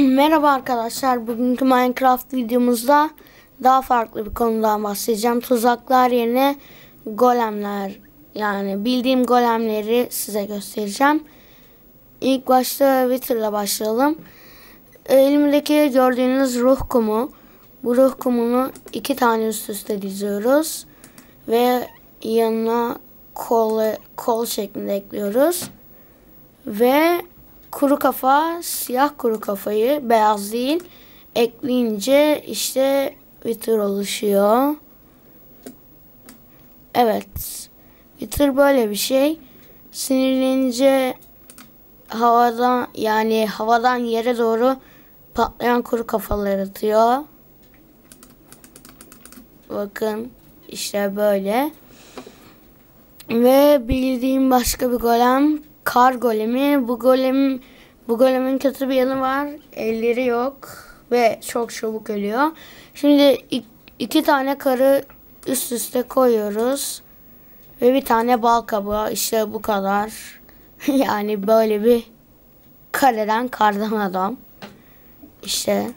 Merhaba arkadaşlar. Bugünkü Minecraft videomuzda daha farklı bir konudan bahsedeceğim. Tuzaklar yerine golemler yani bildiğim golemleri size göstereceğim. İlk başta Wither'la başlayalım. Elimdeki gördüğünüz ruh kumu. Bu ruh kumunu iki tane üst üste diziyoruz. Ve yanına kol, kol şeklinde ekliyoruz. Ve kuru kafa, siyah kuru kafayı beyaz değil ekleyince işte Wither oluşuyor. Evet. Wither böyle bir şey. Sinirlenince havadan yani havadan yere doğru patlayan kuru kafalar atıyor. Bakın işte böyle. Ve bildiğim başka bir golem kar golemi. Bu golem bu golemin kötü bir yanı var. Elleri yok ve çok çabuk ölüyor. Şimdi iki tane karı üst üste koyuyoruz. Ve bir tane bal kabuğu. İşte bu kadar. yani böyle bir kareden kardan adam. İşte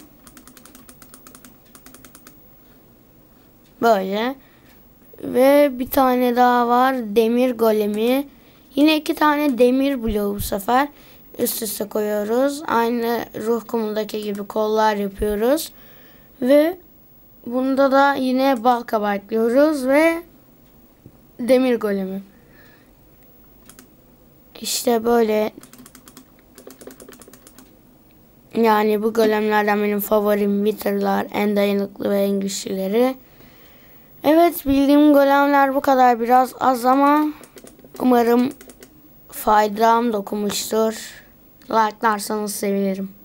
böyle. Ve bir tane daha var. Demir golemi. Yine iki tane demir bloğu bu sefer üst üste koyuyoruz. Aynı ruh kumundaki gibi kollar yapıyoruz. Ve bunda da yine bal kabartlıyoruz ve demir golemi. İşte böyle yani bu golemlerden benim favorim Wither'lar en dayanıklı ve en güçlüleri. Evet bildiğim golemler bu kadar biraz az ama umarım faydam dokunmuştur. Like'larsanız sevinirim.